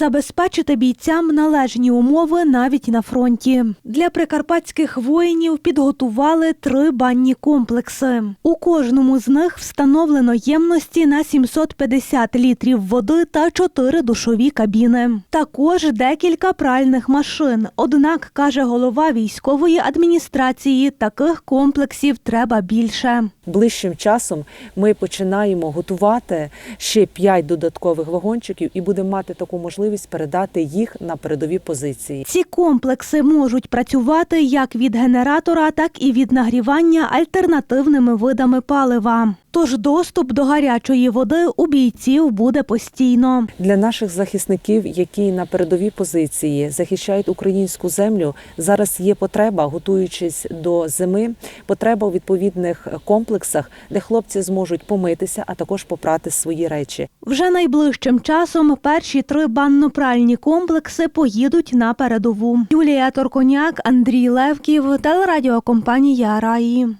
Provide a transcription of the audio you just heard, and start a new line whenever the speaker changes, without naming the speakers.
Забезпечити бійцям належні умови навіть на фронті. Для прикарпатських воїнів підготували три банні комплекси. У кожному з них встановлено ємності на 750 літрів води та чотири душові кабіни. Також декілька пральних машин. Однак, каже голова військової адміністрації, таких комплексів треба більше.
Ближчим часом ми починаємо готувати ще 5 додаткових вагончиків і будемо мати таку можливість передати їх на передові позиції.
Ці комплекси можуть працювати як від генератора, так і від нагрівання альтернативними видами палива. Тож доступ до гарячої води у бійців буде постійно.
Для наших захисників, які на передовій позиції захищають українську землю, зараз є потреба, готуючись до зими, потреба у відповідних комплексах, де хлопці зможуть помитися, а також попрати свої речі.
Вже найближчим часом перші три банно-пральні комплекси поїдуть на передову. Юлія Торконяк, Андрій Левків, телерадіокомпанія Раї.